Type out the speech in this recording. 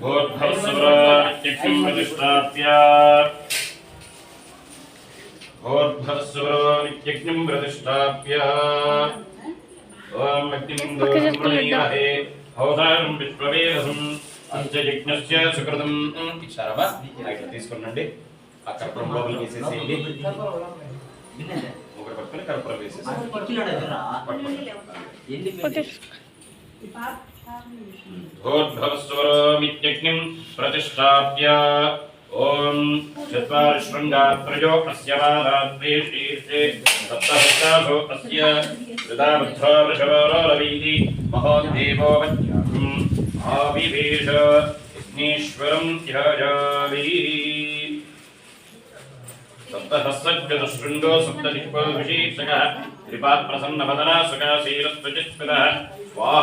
भोर्भवस्वरात्यक्षं प्रतिष्ठाप्य भोर्भवस्वरात्यज्ञं प्रतिष्ठाप्य ॐ अग्निमन्दोमणीमहे అవతారం విశ్వవేదం అంత్య యజ్ఞస్య సుకృతం ఇచ్చారమ్మా ఇక్కడ తీసుకునండి ఆ కర్పూరం లోపలికి వేసేసేయండి ఒకటి పట్టుకొని కర్పూరం వేసేసి भोद्भवस्वरोमित्यग्निं प्रतिष्ठाप्य ॐ चत्वारिशृङ्गात्रयो अस्य वारात्रे शीर्षे सप्तहस्तासो अस्य कृताबद्धो वृषभोरवीति महोद्देवो वज्ञाम् आविवेश यज्ञेश्वरं ध्यायामि सप्तहस्तचतुशृङ्गो सप्तदिक्पो विशीर्षकः त्रिपात्प्रसन्नवदना सुखाशीलस्वचित्पितः स्वाहा